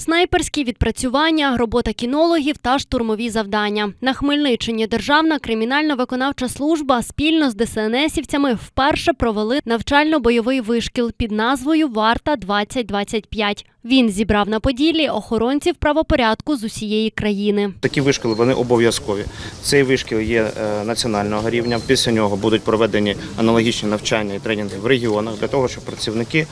Снайперські відпрацювання, робота кінологів та штурмові завдання. На Хмельниччині Державна кримінально-виконавча служба спільно з ДСНСівцями вперше провели навчально-бойовий вишкіл під назвою Варта 2025 Він зібрав на Поділлі охоронців правопорядку з усієї країни. Такі вишколи вони обов'язкові. Цей вишкіл є е, національного рівня. Після нього будуть проведені аналогічні навчання і тренінги в регіонах для того, щоб працівники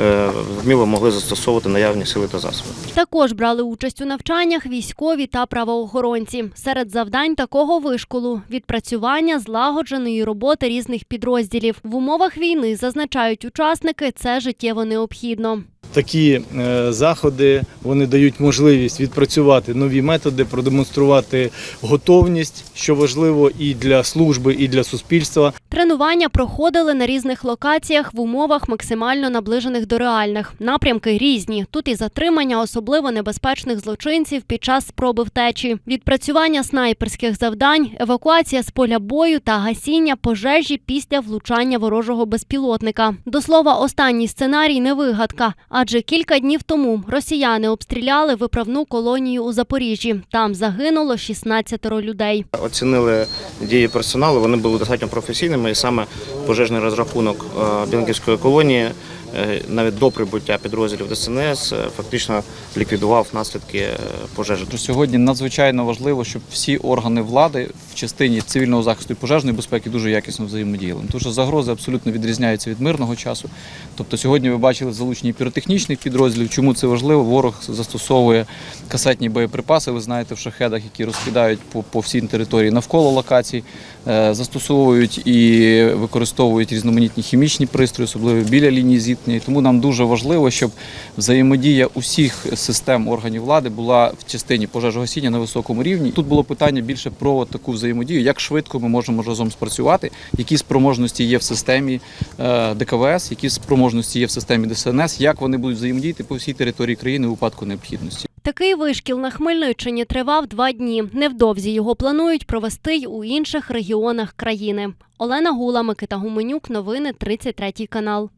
е, вміло могли застосовувати наявні сили та засоби. Також брали участь у навчаннях військові та правоохоронці. Серед завдань такого вишколу відпрацювання злагодженої роботи різних підрозділів в умовах війни зазначають учасники. Це життєво необхідно. Такі е, заходи вони дають можливість відпрацювати нові методи, продемонструвати готовність, що важливо і для служби, і для суспільства. Тренування проходили на різних локаціях в умовах максимально наближених до реальних. Напрямки різні. Тут і затримання особливо небезпечних злочинців під час спроби втечі, відпрацювання снайперських завдань, евакуація з поля бою та гасіння пожежі після влучання ворожого безпілотника. До слова, останній сценарій не вигадка, адже кілька днів тому росіяни обстріляли виправну колонію у Запоріжжі. Там загинуло 16 людей. Оцінили дії персоналу. Вони були достатньо професійними, і саме пожежний розрахунок е, Білинківської колонії. Е, Навіть до прибуття підрозділів ДСНС е, фактично ліквідував наслідки е, пожежі. Сьогодні надзвичайно важливо, щоб всі органи влади в частині цивільного захисту і пожежної безпеки дуже якісно взаємодіяли. Тому що загрози абсолютно відрізняються від мирного часу. Тобто сьогодні ви бачили залучені піротехнічних підрозділів. Чому це важливо? Ворог застосовує касетні боєприпаси. Ви знаєте, в шахедах, які розкидають по, по всій території навколо локацій, застосовують і використовують різноманітні хімічні пристрої, особливо біля лінії зіткнення. І Тому нам дуже важливо, щоб взаємодія усіх систем органів влади була в частині пожежогасіння на високому рівні. Тут було питання більше про таку взаємодію, як швидко ми можемо разом спрацювати, які спроможності є в системі е, ДКВС, які спроможності є в системі ДСНС, як вони будуть взаємодіяти по всій території країни у випадку необхідності. Такий вишкіл на Хмельниччині тривав два дні. Невдовзі його планують провести й у інших регіонах країни. Олена Гула, Микита Гуменюк. Новини 33 канал.